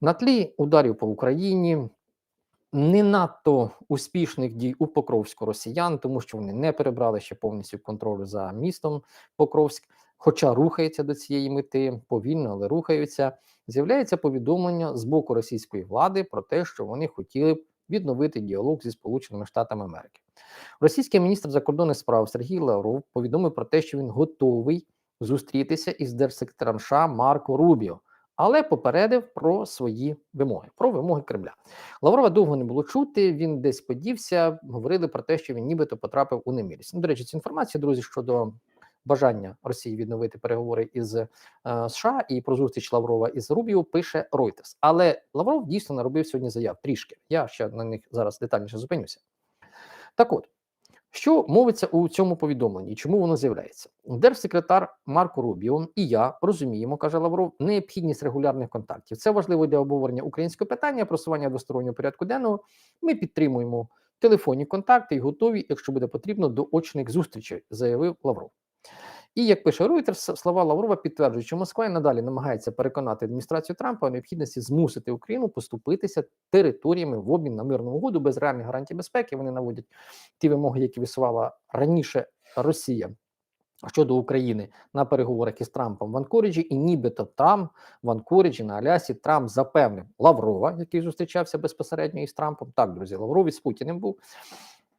На тлі ударів по Україні не надто успішних дій у Покровську росіян, тому що вони не перебрали ще повністю контролю за містом Покровськ, хоча рухаються до цієї мети повільно, але рухаються. З'являється повідомлення з боку російської влади про те, що вони хотіли б відновити діалог зі Сполученими Штатами Америки. Російський міністр закордонних справ Сергій Лавров повідомив про те, що він готовий зустрітися із держсекретарем США Марко Рубіо, але попередив про свої вимоги, про вимоги Кремля. Лаврова довго не було чути. Він десь подівся. Говорили про те, що він нібито потрапив у немилість. Ну, до речі, цю інформацію, друзі, щодо бажання Росії відновити переговори із е, США і про зустріч Лаврова із Рубіо пише Reuters. Але Лавров дійсно наробив сьогодні заяв трішки. Я ще на них зараз детальніше зупинюся. Так от. Що мовиться у цьому повідомленні? Чому воно з'являється? Держсекретар Марко Рубіо і я розуміємо, каже Лавров, необхідність регулярних контактів. Це важливо для обговорення українського питання, просування двостороннього порядку денного. Ми підтримуємо телефонні контакти і готові, якщо буде потрібно, до очних зустрічей, заявив Лавров. І як пише Reuters, слова Лаврова підтверджують, що Москва і надалі намагається переконати адміністрацію Трампа у необхідності змусити Україну поступитися територіями в обмін на мирну угоду без реальних гарантій безпеки. Вони наводять ті вимоги, які висувала раніше Росія. Щодо України на переговорах із Трампом в Анкоріджі, і нібито там в Анкоріджі на Алясі Трамп запевнив Лаврова, який зустрічався безпосередньо із Трампом. Так, друзі, Лавров із Путіним був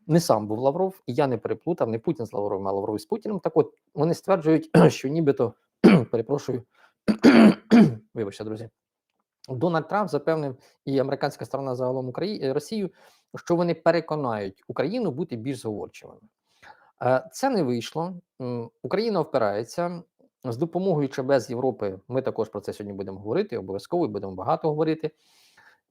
не сам був Лавров, і я не переплутав не Путін з Лавровим, а Лавров з Путіним. Так от вони стверджують, що нібито перепрошую, вибачте, друзі. Дональд Трамп запевнив і американська сторона загалом Україні Росію, що вони переконають Україну бути більш зговорчивими. Е, це не вийшло. Україна впирається з допомогою ЧБ з Європи. Ми також про це сьогодні будемо говорити. Обов'язково і будемо багато говорити.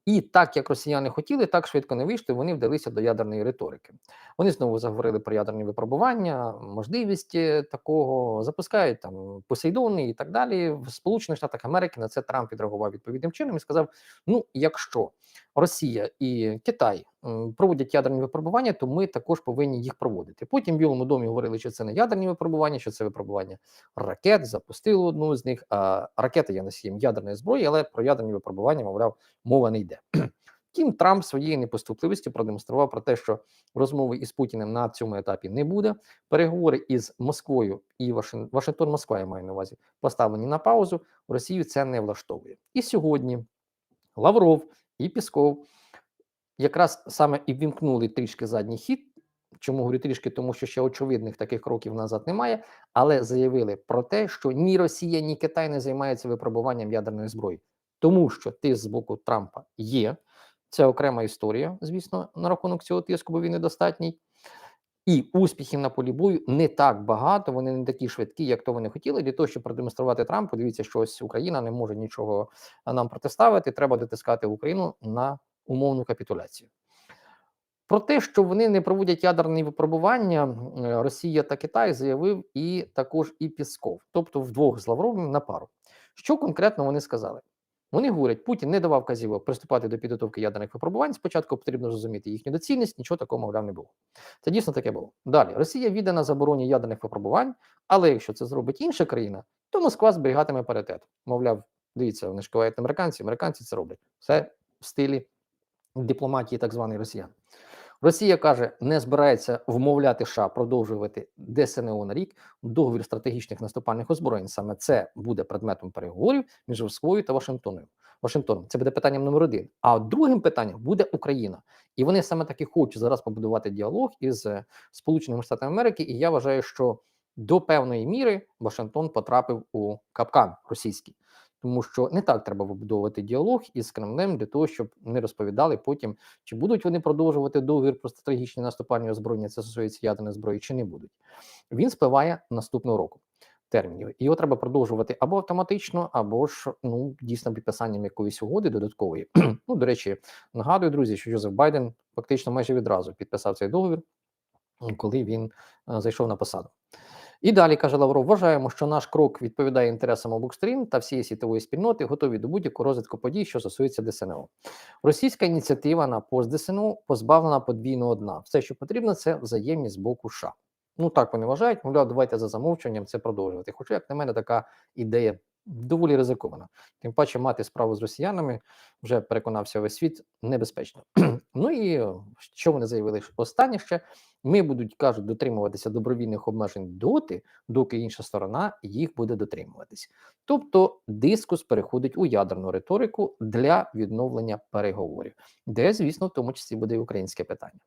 І так як росіяни хотіли, так швидко не вийшли. Вони вдалися до ядерної риторики. Вони знову заговорили про ядерні випробування, можливість е, такого запускають там Посейдони і так далі. В Сполучених Штатах Америки на це Трамп відреагував відповідним чином і сказав: Ну, якщо Росія і Китай проводять ядерні випробування, то ми також повинні їх проводити. Потім в Білому домі говорили, що це не ядерні випробування, що це випробування ракет. Запустили одну з них. А ракета є носієм ядерної зброї, але про ядерні випробування, мовляв, мова не йде. Втім, Трамп своєю непоступливістю продемонстрував про те, що розмови із Путіним на цьому етапі не буде. Переговори із Москвою і Вашингтон, Москва я маю на увазі поставлені на паузу. Росію це не влаштовує. І сьогодні Лавров і Пісков якраз саме і вімкнули трішки задній хід. Чому говорю трішки, тому що ще очевидних таких кроків назад немає, але заявили про те, що ні Росія, ні Китай не займаються випробуванням ядерної зброї, тому що тиск з боку Трампа є. Це окрема історія, звісно, на рахунок цього тиску, бо він недостатній. І успіхів на полі бою не так багато, вони не такі швидкі, як то вони хотіли. Для того, щоб продемонструвати Трампу, дивіться, що ось Україна не може нічого нам протиставити. Треба дотискати Україну на умовну капітуляцію. Про те, що вони не проводять ядерні випробування, Росія та Китай заявив і також і Пісков, тобто вдвох з Лавровим на пару. Що конкретно вони сказали? Вони говорять, Путін не давав казівок приступати до підготовки ядерних випробувань. Спочатку потрібно зрозуміти їхню доцільність, нічого такого, мовляв, не було. Це дійсно таке було. Далі Росія віддана забороні ядерних випробувань, але якщо це зробить інша країна, то Москва зберігатиме паритет. Мовляв, дивіться, вони ж кивають американці, американці це роблять. Все в стилі дипломатії так званої росіян. Росія каже, не збирається вмовляти США продовжувати ДСНО на рік договір стратегічних наступальних озброєнь. Саме це буде предметом переговорів між Москвою та Вашингтоном. Вашингтоном це буде питанням номер один. А другим питанням буде Україна, і вони саме таки хочуть зараз побудувати діалог із Сполученими Штатами Америки. І я вважаю, що до певної міри Вашингтон потрапив у капкан російський тому що не так треба вибудовувати діалог із Кремлем для того, щоб не розповідали потім, чи будуть вони продовжувати договір про стратегічні наступальні озброєння, це стосується ядерної зброї, чи не будуть. Він спливає наступного року. Термінів його треба продовжувати або автоматично, або ж ну дійсно підписанням якоїсь угоди додаткової. ну до речі, нагадую, друзі, що Джозеф Байден фактично майже відразу підписав цей договір, коли він а, зайшов на посаду. І далі каже Лавров: вважаємо, що наш крок відповідає інтересам обох сторін та всієї світової спільноти, готові до будь-якого розвитку подій, що стосується ДСНО. Російська ініціатива на пост ДСНО позбавлена подвійного дна. Все, що потрібно, це взаємність з боку США. Ну так вони вважають. Мовляв, давайте за замовчуванням це продовжувати. Хоча, як на мене, така ідея доволі ризиковано. Тим паче мати справу з росіянами вже переконався весь світ небезпечно. ну і е, що вони заявили останнє ще. Ми будуть кажуть дотримуватися добровільних обмежень доти, доки інша сторона їх буде дотримуватись. Тобто дискус переходить у ядерну риторику для відновлення переговорів, де, звісно, в тому числі буде і українське питання.